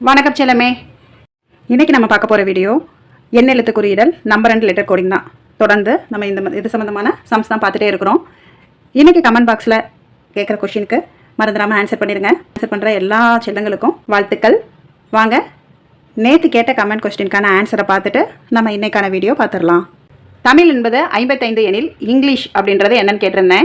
வணக்கம் செல்லமே. இன்றைக்கி நம்ம பார்க்க போகிற வீடியோ என்ன எழுத்து குறியீடல் நம்பர் ரெண்டு லெட்டர் கோடிங் தான். தொடர்ந்து நம்ம இந்த ம- இது சம்மந்தமான சம்ஸ் தான் பார்த்துட்டே இருக்கிறோம். இன்றைக்கி கமெண்ட் பாக்ஸில் கேட்குற கொஷினுக்கு மறந்துடாமல் ஆன்சர் பண்ணிடுங்க. ஆன்சர் பண்ணுற எல்லா செல்லங்களுக்கும் வாழ்த்துக்கள். வாங்க நேற்று கேட்ட கமெண்ட் கொஸ்டினுக்கான ஆன்சரை பார்த்துட்டு நம்ம இன்றைக்கான வீடியோ பார்த்துடலாம். தமிழ் என்பது ஐம்பத்தைந்து எனில் இங்கிலீஷ் அப்படின்றது என்னன்னு கேட்டிருந்தேன்.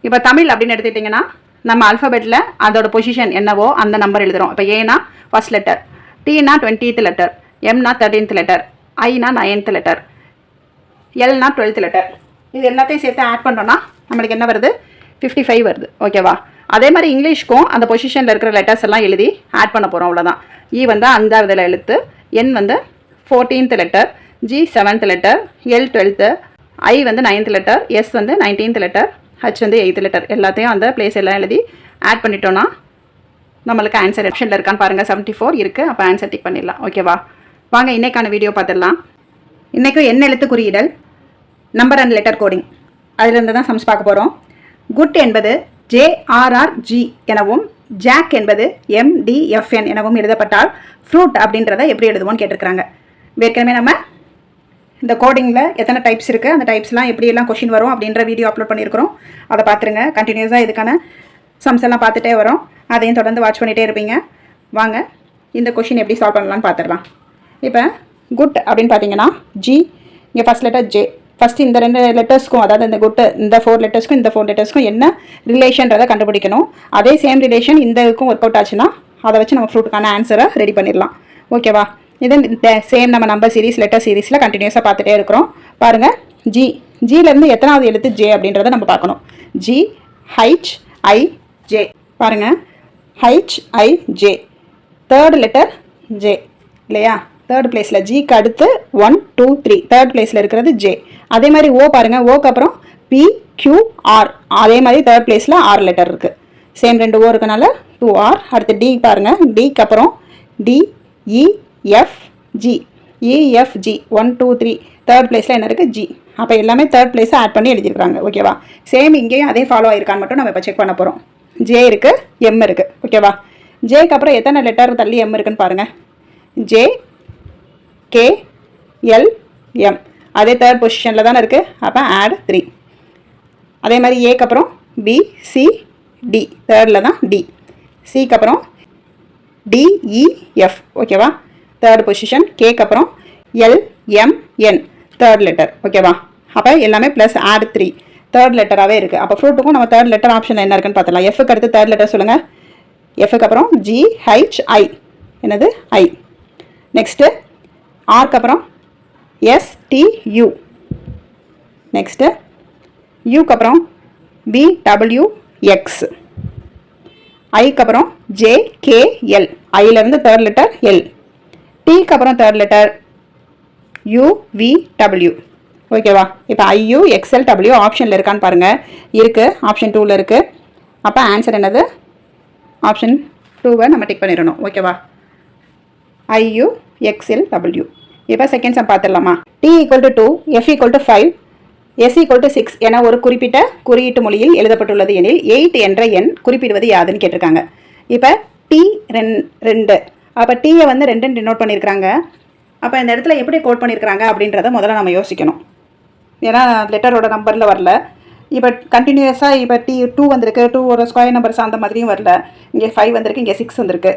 இப்போ தமிழ் அப்படின்னு எடுத்துக்கிட்டிங்கன்னா நம்ம அல்ஃபபெட்டில் அதோட பொசிஷன் என்னவோ அந்த நம்பர் எழுதுகிறோம் இப்போ ஏனா ஃபர்ஸ்ட் லெட்டர் டீனா டுவெண்ட்டீத் லெட்டர் எம்னா தேர்ட்டீன்த் லெட்டர் ஐனா நைன்த் லெட்டர் எல்னா டுவெல்த் லெட்டர் இது எல்லாத்தையும் சேர்த்து ஆட் பண்ணோன்னா நம்மளுக்கு என்ன வருது? ஃபிஃப்டி ஃபைவ் வருது ஓகேவா அதே மாதிரி இங்கிலீஷ்க்கும் அந்த பொசிஷனில் இருக்கிற லெட்டர்ஸ் எல்லாம் எழுதி ஆட் பண்ண போகிறோம் அவ்வளோதான் இ e வந்து அஞ்சாவதில் எழுத்து என் வந்து fourteenth letter G seventh letter L twelfth I வந்து நைன்த் லெட்டர் எஸ் வந்து நைன்டீன்த் லெட்டர் ஹச் வந்து எயித்து லெட்டர் எல்லாத்தையும் அந்த பிளேஸ் எல்லாம் எழுதி ஆட் பண்ணிட்டோன்னா நம்மளுக்கு ஆன்சர் ஆப்ஷனில் இருக்கான்னு பாருங்கள் செவன்ட்டி ஃபோர் இருக்குது அப்போ ஆன்சர் டிக் பண்ணிடலாம். ஓகேவா வாங்க இன்றைக்கான வீடியோ பார்த்துடலாம். இன்றைக்கும் என்ன எழுத்து குறியீடல் நம்பர் அண்ட் லெட்டர் கோடிங் அதிலிருந்து தான் சம்ஸ் பார்க்க போகிறோம் குட் என்பது ஜேஆர்ஆர்ஜி எனவும் ஜாக் என்பது எம்டிஎஃப்என் எனவும் எழுதப்பட்டால் ஃப்ரூட் அப்படின்றத எப்படி எழுதுவோம்னு கேட்டிருக்கிறாங்க. ஏற்கனவே நம்ம இந்த கோடிங்கில் எத்தனை டைப்ஸ் இருக்குது அந்த டைப்ஸ்லாம் எப்படியெல்லாம் கொஷின் வரும் அப்படின்ற வீடியோ அப்லோட் பண்ணியிருக்கிறோம். அதை பார்த்துருங்க. கண்டினியூஸாக இதுக்கான சம்ஸ் எல்லாம் பார்த்துட்டே வரும். அதையும் தொடர்ந்து வாட்ச் பண்ணிகிட்டே இருப்பீங்க. வாங்க இந்த கொஷின் எப்படி சால்வ் பண்ணலான்னு பார்த்துடலாம். இப்போ குட் அப்படின்னு பார்த்தீங்கன்னா ஜி இங்கே ஃபஸ்ட் லெட்டர் ஜே ஃபஸ்ட்டு இந்த ரெண்டு லெட்டர்ஸ்க்கும் அதாவது இந்த குட்டு இந்த ஃபோர் லெட்டர்ஸ்க்கும் இந்த ஃபோர் லெட்டர்ஸ்க்கும் என்ன ரிலேஷன்றதை கண்டுபிடிக்கணும். அதே சேம் ரிலேஷன் இந்த இதுக்கும் ஒர்க் அவுட் ஆச்சுன்னா அதை வச்சு நம்ம ஃப்ரூட்டுக்கான ஆன்சரை ரெடி பண்ணிடலாம். ஓகேவா இது சேம் நம்ம நம்பர் சீரிஸ் லெட்டர் சீரிஸில் கண்டினியூஸாக பார்த்துட்டே இருக்கிறோம். பாருங்கள் ஜி ஜிலேருந்து எத்தனாவது எழுத்து ஜே அப்படின்றத நம்ம பார்க்கணும். ஜி ஹைச் ஐ ஜே பாருங்கள் H I J third letter J இல்லையா? தேர்ட் பிளேஸில் ஜிக்கு அடுத்து ஒன் டூ த்ரீ தேர்ட் பிளேஸில் இருக்கிறது ஜே அதே மாதிரி ஓ பாருங்கள் ஓக்கு அப்புறம் பி கியூ ஆர் அதே மாதிரி தேர்ட் பிளேஸில் ஆர் லெட்டர் இருக்குது சேம் ரெண்டு ஓ இருக்கனால டூ ஆர் அடுத்து டி பாருங்கள் டிக்கு அப்புறம் D E e, F G E F G one two three third பிளேஸில் என்ன இருக்குது ஜி அப்போ எல்லாமே தேர்ட் பிளேஸை ஆட் பண்ணி எழுதியிருக்காங்க. ஓகேவா சேம் இங்கேயும் அதே ஃபாலோ ஆயிருக்கான்னு மட்டும் நம்ம இப்போ செக் பண்ண போகிறோம் ஜே இருக்குது எம் இருக்குது ஓகேவா ஜேக்கு அப்புறம் எத்தனை லெட்டர் தள்ளி எம் இருக்குன்னு பாருங்கள் ஜே கே எல் எம் அதே தேர்ட் பொசிஷனில் தானே இருக்குது அப்போ ஆட் த்ரீ அதே மாதிரி ஏக்கு அப்புறம் பி சி டி தேர்டில் தான் டி சிக்கு அப்புறம் டிஇஎஃப் ஓகேவா e, தேர்ட் பொசிஷன் கேக்கு அப்புறம் L M N third letter ஓகேவா அப்போ எல்லாமே ப்ளஸ் ஆட் த்ரீ தேர்ட் லெட்டராகவே இருக்குது அப்போ ஃப்ரூட்டுக்கும் நம்ம தேர்ட் லெட்டர் ஆப்ஷன் என்ன இருக்குன்னு பார்த்துலாம் எஃப்க்கு அடுத்து தேர்ட் லெட்டர் சொல்லுங்கள் எஃப்க்கு அப்புறம் ஜிஹெச்ஐ என்னது? ஐ நெக்ஸ்ட்டு ஆர்க்கு அப்புறம் எஸ்டியூ நெக்ஸ்ட்டு யூக்கு அப்புறம் பிடபிள்யூஎக்ஸ் ஐக்கு அப்புறம் ஜேகேஎல் ஐலேருந்து தேர்ட் லெட்டர் எல் டிக்கு அப்புறம் தேர்ட் லெட்டர் யூவிடபிள்யூ டபிள்யூ ஓகேவா இப்போ ஐயூ எக்ஸ்எல் டபிள்யூ ஆப்ஷனில் இருக்கான்னு பாருங்கள் இருக்குது ஆப்ஷன் டூவில் இருக்குது அப்போ ஆன்சர் என்னது? ஆப்ஷன் டூவை நம்ம டிக் பண்ணிடணும். ஓகேவா I U X L W இப்போ செகண்ட் சம் பார்த்துடலாமா T equal to two F equal to five S equal to six என ஒரு குறிப்பிட்ட குறியீட்டு மொழியில் எழுதப்பட்டுள்ளது எனில் எயிட் என்ற எண் குறிப்பிடுவது யாதுன்னு கேட்டிருக்காங்க. இப்போ டி ரெண் ரெண்டு அப்போ டீயை வந்து ரெண்டுன்னு டினோட் பண்ணியிருக்கிறாங்க அப்போ இந்த இடத்துல எப்படி கோட் பண்ணியிருக்கிறாங்க அப்படின்றத முதல்ல நம்ம யோசிக்கணும். ஏன்னா லெட்டரோட நம்பரில் வரல. இப்போ கண்டினியூஸாக இப்போ டி டூ வந்திருக்கு. டூ ஒரு ஸ்கொயர் நம்பர்ஸ் அந்த மாதிரியும் வரல. இங்கே ஃபைவ் வந்திருக்கு இங்கே சிக்ஸ் வந்திருக்கு.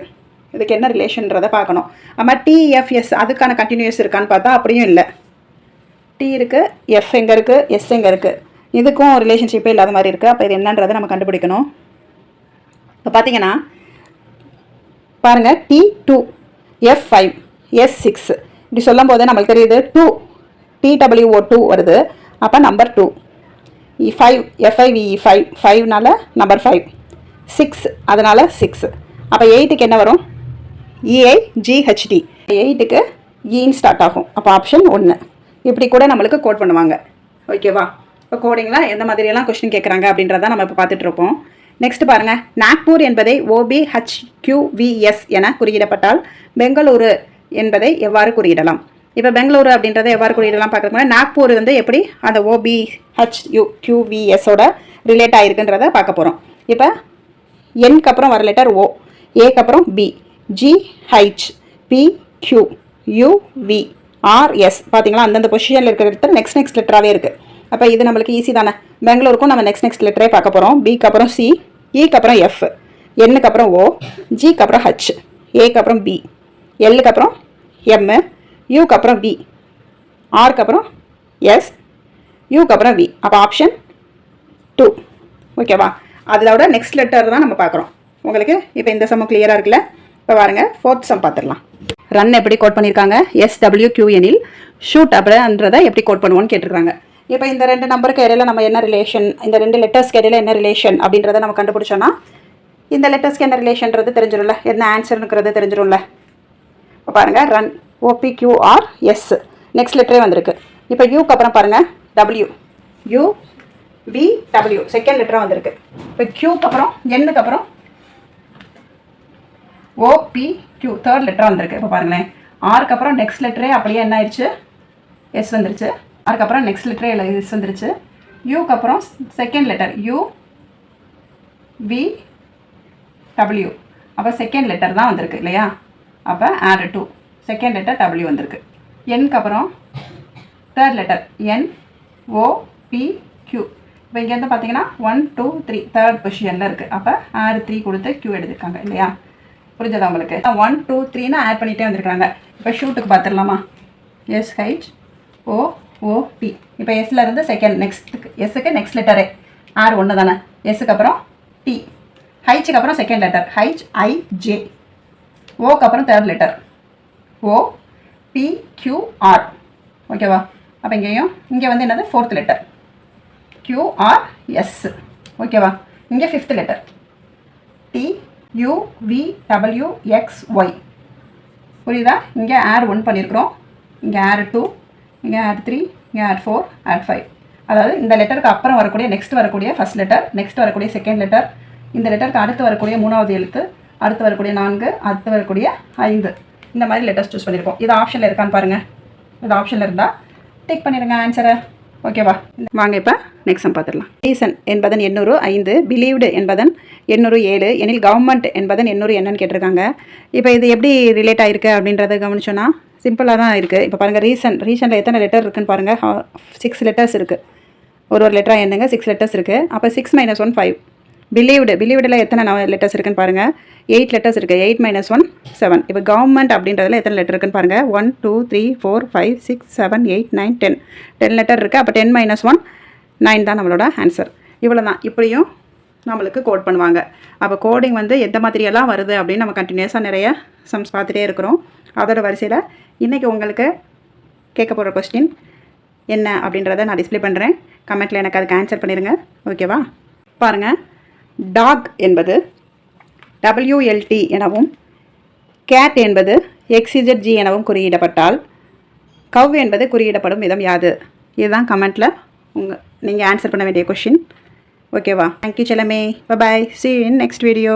இதுக்கு என்ன ரிலேஷன்றதை பார்க்கணும். ஆமாம் டிஎஃப்எஸ் அதுக்கான கண்டினியூஸ் இருக்கான்னு பார்த்தா அப்படியும் இல்லை. டி இருக்குது எஃப் எங்கே இருக்குது எஸ் எங்கே இருக்குது இதுக்கும் ரிலேஷன்ஷிப்பே இல்லாத மாதிரி இருக்குது அப்போ இது என்னன்றதை நம்ம கண்டுபிடிக்கணும். இப்போ பார்த்தீங்கன்னா பாருங்கள் T two F five S six இப்படி சொல்லும் போது நம்மளுக்கு தெரியுது டூ டிடபிள்யூஓ டூ வருது. அப்போ number two E five F I V E five ஃபைவ்னால number five six அதனால் சிக்ஸ் அப்போ எயிட்டுக்கு என்ன வரும்? இஐ ஜிஹெச்டி எயிட்டுக்கு இன்னு ஸ்டார்ட் ஆகும். அப்போ ஆப்ஷன் ஒன்று இப்படி கூட நம்மளுக்கு கோட் பண்ணுவாங்க. ஓகேவா இப்போ கோடிங்லாம் எந்த மாதிரியெல்லாம் கொஸ்டின் கேட்குறாங்க அப்படின்றத நம்ம இப்போ பார்த்துட்ருப்போம் நெக்ஸ்ட் பாருங்கள் நாக்பூர் என்பதை ஓபி ஹச் ஓபிஹெச்கியூவிஎஸ் என குறியிடப்பட்டால் பெங்களூரு என்பதை எவ்வாறு குறியிடலாம்? இப்போ பெங்களூரு அப்படின்றத எவ்வாறு குறியிடலாம் பார்க்குறதுக்கு நாக்பூர் வந்து எப்படி அந்த ஓபி ஹச் யூ கியூவிஎஸோட ரிலேட் ஆகிருக்குன்றத பார்க்க போகிறோம் இப்போ என்க்கு அப்புறம் வர லெட்டர் ஓ ஏக்கு அப்புறம் P G H P Q U V R S பார்த்தீங்களா அந்தந்த பொசிஷனில் இருக்கிற இடத்துல நெக்ஸ்ட் நெக்ஸ்ட் லெட்டராகவே இருக்குது அப்போ இது நம்மளுக்கு ஈஸி தானே? பெங்களூருக்கும் நம்ம நெக்ஸ்ட் நெக்ஸ்ட் லெட்டரே பார்க்க போகிறோம் பிக்கு அப்புறம் சி இக்கு e அப்புறம் எஃப் என்னுக்கு அப்புறம் ஓ ஜிக்கு அப்புறம் ஹச் ஏக்கு அப்புறம் பி எல்லுக்கு அப்புறம் எம்மு யூக்கு அப்புறம் வி ஆருக்கு அப்புறம் எஸ் யூக்கு அப்புறம் வி அப்போ ஆப்ஷன் டூ ஓகேவா அதோட நெக்ஸ்ட் லெட்டர் தான் நம்ம பார்க்குறோம். உங்களுக்கு இப்போ இந்த சம்மு கிளியராக இருக்குல்ல? இப்போ பாருங்கள் ஃபோர்த் சம் பார்த்துடலாம். ரன் எப்படி கோட் பண்ணியிருக்காங்க எஸ்டபிள்யூ கியூஎனில் ஷூட் அப்படின்றத எப்படி கோட் பண்ணுவோன்னு கேட்டிருக்காங்க. இப்போ இந்த ரெண்டு நம்பருக்கு இடையில நம்ம என்ன ரிலேஷன் இந்த ரெண்டு லெட்டர்ஸ்க்கு இடையில என்ன ரிலேஷன் அப்படின்றத நம்ம கண்டுபிடிச்சோன்னா இந்த லெட்டர்ஸ்க்கு என்ன ரிலேஷன்றது தெரிஞ்சிடும்ல. என்ன ஆன்சர்னுங்கிறது தெரிஞ்சிடும்ல. இப்போ பாருங்கள் run O P Q R S next லெட்டரே வந்திருக்கு. இப்போ யூக்கு அப்புறம் பாருங்கள் W U P W second லெட்டராக வந்திருக்கு. இப்போ கியூக்கு அப்புறம் என்னுக்கு அப்புறம் ஓபி கியூ தேர்ட் லெட்டராக வந்திருக்கு. இப்போ பாருங்களேன் ஆருக்கு அப்புறம் நெக்ஸ்ட் லெட்டரே அப்படியே என்ன ஆயிடுச்சு எஸ் வந்துருச்சு. அதுக்கப்புறம் அப்புறம் நெக்ஸ்ட் லெட்டரே எஸ் வந்துருச்சு. யூக்கு அப்புறம் second letter U V W அப்போ செகண்ட் லெட்டர் தான் வந்திருக்கு இல்லையா? அப்போ add two second letter W வந்திருக்கு. என்க்கு அப்புறம் third letter N O P Q இப்போ இங்கேருந்து பார்த்தீங்கன்னா ஒன் டூ த்ரீ தேர்ட் பொசிஷனில் இருக்குது அப்போ ஆறு த்ரீ கொடுத்து கியூ எடுத்துருக்காங்க இல்லையா? புரிஞ்சதா உங்களுக்கு? ஒன் டூ த்ரீன்னு ஆட் பண்ணிகிட்டே வந்திருக்காங்க இப்போ ஷூட்டுக்கு பார்த்துடலாமா எஸ் ஹைச் ஓ ஓ இப்போ எஸ்ல இருந்து செகண்ட் நெக்ஸ்ட்டுக்கு எஸ்ஸுக்கு நெக்ஸ்ட் லெட்டரே ஆர் ஒன்று தானே. எஸ்ஸுக்கு அப்புறம் டி ஹைச்சுக்கு அப்புறம் second letter H I J ஓக்கு அப்புறம் third letter O P Q R ஓகேவா அப்போ இங்கேயும் இங்கே வந்து என்னது? ஃபோர்த் லெட்டர் கியூஆர் எஸ் ஓகேவா இங்கே fifth letter T U V W X Y புரியுதா? இங்கே ஆட் ஒன் பண்ணியிருக்கிறோம் இங்கே ஆட் டூ இங்கே ஆட் த்ரீ இங்கே ஆட் ஃபோர் ஆட் ஃபைவ் அதாவது இந்த லெட்டருக்கு அப்புறம் வரக்கூடிய நெக்ஸ்ட் வரக்கூடிய ஃபர்ஸ்ட் லெட்டர் நெக்ஸ்ட் வரக்கூடிய செகண்ட் லெட்டர் இந்த லெட்டருக்கு அடுத்து வரக்கூடிய மூணாவது எழுத்து அடுத்து வரக்கூடிய நான்கு அடுத்து வரக்கூடிய ஐந்து. இந்த மாதிரி லெட்டர்ஸ் சூஸ் பண்ணியிருக்கோம் இது ஆப்ஷனில் இருக்கான்னு பாருங்கள் இது ஆப்ஷனில் இருந்தால் டிக் பண்ணிடுங்க ஆன்சரை ஓகேவா? வாங்க இப்போ நெக்ஸ்ட் பார்த்துடலாம் ரீசன் என்பதன் எண்ணூறு ஐந்து பிலீவ்டு என்பதன் எண்ணூறு ஏழு எனில் கவர்மெண்ட் என்பதன் எண்ணூறு என்னன்னு கேட்டிருக்காங்க. இப்போ இது எப்படி ரிலேட் ஆயிருக்கு அப்படின்றத கவனிச்சோன்னா சிம்பிளாக தான் இருக்குது இப்போ பாருங்கள் ரீசன் ரீசனில் எத்தனை லெட்டர் இருக்குன்னு பாருங்கள் சிக்ஸ் லெட்டர்ஸ் இருக்குது ஒரு ஒரு லெட்டராக என்னங்க சிக்ஸ் லெட்டர்ஸ் இருக்குது அப்போ six minus one five believed பிலீவ்டில் எத்தனை லெட்டர்ஸ் இருக்குன்னு பாருங்கள் எயிட் லெட்டர்ஸ் இருக்குது எயிட் மைனஸ் ஒன் செவன் இப்போ கவர்மெண்ட் அப்படின்றதுல எத்தனை லெட்டர் இருக்குன்னு பாருங்கள் one two three four five six seven eight nine ten ten letter இருக்குது அப்போ டென் மைனஸ் ஒன் நைன் தான் நம்மளோட ஆன்சர் இவ்வளோ தான் இப்படியும் நம்மளுக்கு கோட் பண்ணுவாங்க. அப்போ கோடிங் வந்து எந்த மாதிரியெல்லாம் வருது அப்படின்னு நம்ம கண்டினியூஸாக நிறைய சம்ஸ் பார்த்துட்டே இருக்கிறோம். அதோட வரிசையில் இன்றைக்கி உங்களுக்கு கேட்க போகிற கொஸ்டின் என்ன அப்படின்றத நான் டிஸ்ப்ளே பண்ணுறேன் கமெண்ட்டில் எனக்கு அதுக்கு ஆன்சர் பண்ணிடுங்க ஓகேவா பாருங்கள் டாக் என்பது டபிள்யூஎல்டி எனவும் கேட் என்பது எக்ஸிஜெட் ஜி எனவும் குறியிடப்பட்டால் கவ் என்பது குறியிடப்படும் விதம் யாது. இதுதான் கமெண்ட்டில் உங்கள் நீங்கள் ஆன்சர் பண்ண வேண்டிய கொஷின் ஓகேவா thank you Chellamae. Bye see in next video